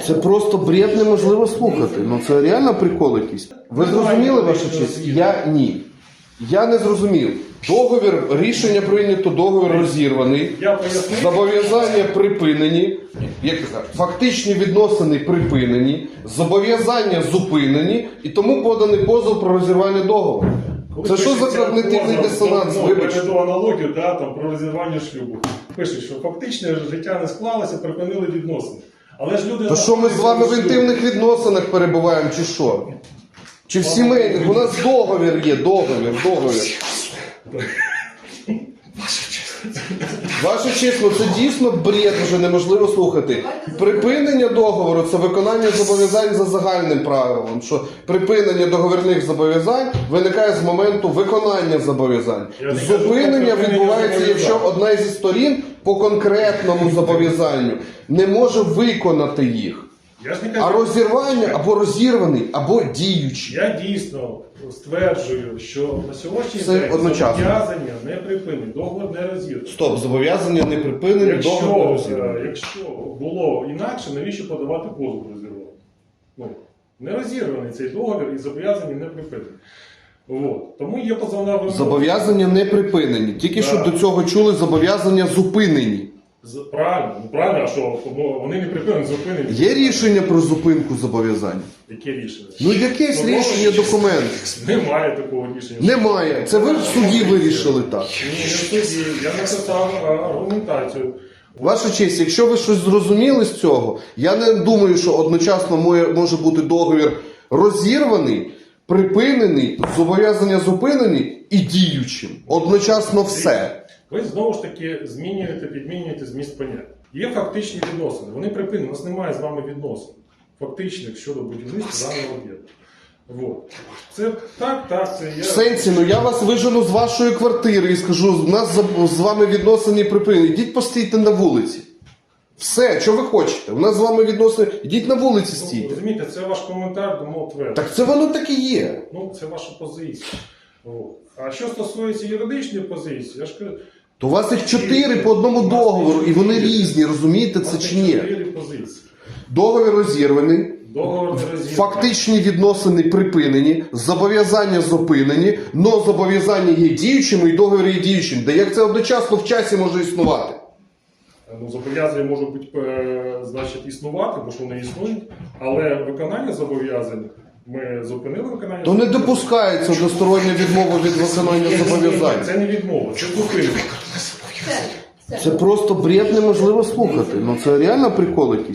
Це просто бред неможливо слухати. Ну це реально прикол якийсь. Ви зрозуміли ваша честь? Я ні. Я не зрозумів. Договір, рішення прийнято, договір розірваний. Зобов'язання припинені, як фактичні відносини припинені, зобов'язання зупинені, і тому поданий позов про розірвання договору. Коли Це що за когнитивний дисонанс? ну, Вибачте. приведу аналогію, да, там, про розірвання шлюбу. Пишуть, що фактично життя не склалося, припинили відносини. Але ж люди То що ми з вами в інтимних відносинах перебуваємо, чи що? Чи в сімейних? У нас договір є, договір, договір. Ваша честь, ну це дійсно бред вже неможливо слухати. Припинення договору це виконання зобов'язань за загальним правилом. Що припинення договірних зобов'язань виникає з моменту виконання зобов'язань. Я не кажу Зупинення припинення відбувається, якщо зобов'язань. одна зі сторін по конкретному зобов'язанню не може виконати їх. Я ж не кажу, А розірвання або розірваний, або діючий. я дійсно стверджую, що на сьогоднішній Все день одночасно. зобов'язання не припинені, договор не розірваний. Стоп, зобов'язання не припинені, договір не Якщо, е, розірваний. якщо було інакше, навіщо подавати позов розірвати? Ну, не розірваний цей договір і зобов'язання не припинені. От. Тому є позовна вимога. Зобов'язання не припинені. Тільки що до цього чули зобов'язання зупинені. Правильно, ну правильно, а що вони не припинені, зупинені. Є рішення про зупинку зобов'язань? Яке рішення? Ну якесь Ну, рішення документ. Немає такого рішення. Немає. Це ви в суді вирішили так. Ні, не в суді. Я написав аргументацію. Ваша честь, якщо ви щось зрозуміли з цього, я не думаю, що одночасно може бути договір розірваний, припинений, зобов'язання зупинені і діючим. Одночасно все. Ви знову ж таки змінюєте, підмінюєте зміст поняття. Є фактичні відносини. Вони припинені. У нас немає з вами відносин. Фактичних щодо будівництва даного об'єкту. Вот. Це так, так, це є. В сенсі, ну я вас вижену з вашої квартири і скажу, у нас за- з вами відносини припинені. Йдіть постійте на вулиці. Все, що ви хочете? У нас з вами відносини. Йдіть на вулиці Ну, стійте. розумієте, це ваш коментар до мого твердження. Так це воно так і є. Ну, це ваша позиція. От. А що стосується юридичної позиції, я ж кажу, То у вас їх чотири по одному договору, і вони різні, розумієте це чи ні? чотири позиції. Договір розірваний. Договор не розірваний. Фактичні відносини припинені, зобов'язання зупинені, но зобов'язання є діючими і договір є діючим. Де як це одночасно в часі може існувати? Ну, зобов'язання можуть бути, е, значить, існувати, бо що вони існують, але виконання зобов'язань ми зупинили виконання. То не допускається одностороння відмова від виконання зобов'язань. Це не відмова, це зупинка. Це просто бред неможливо слухати. Ну це реально прикол якийсь.